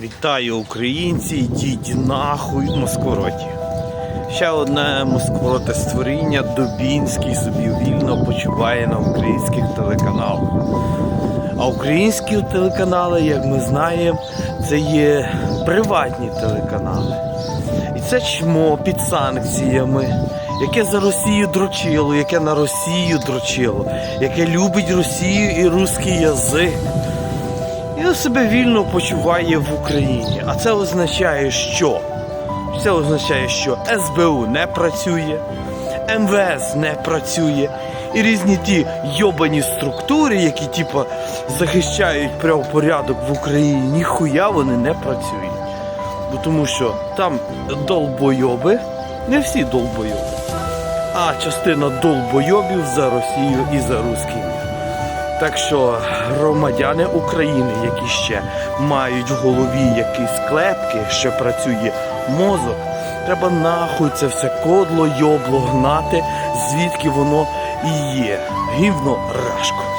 Вітаю українці, йдіть нахуй Москвороті. Ще одне москвороте створіння Дубінський собі вільно почуває на українських телеканалах. А українські телеканали, як ми знаємо, це є приватні телеканали. І це чмо під санкціями, яке за Росію дрочило, яке на Росію дрочило, яке любить Росію і русський язик. І себе вільно почуває в Україні. А це означає, що? Це означає, що СБУ не працює, МВС не працює. І різні ті йобані структури, які типа захищають правопорядок в Україні, ніхуя вони не працюють. Бо тому що там долбойоби, не всі долбойоби, а частина долбойобів за Росію і за русський. Так що громадяни України, які ще мають в голові якісь клепки, що працює мозок, треба нахуй це все кодло, йобло гнати, звідки воно і є. Гівно рашко.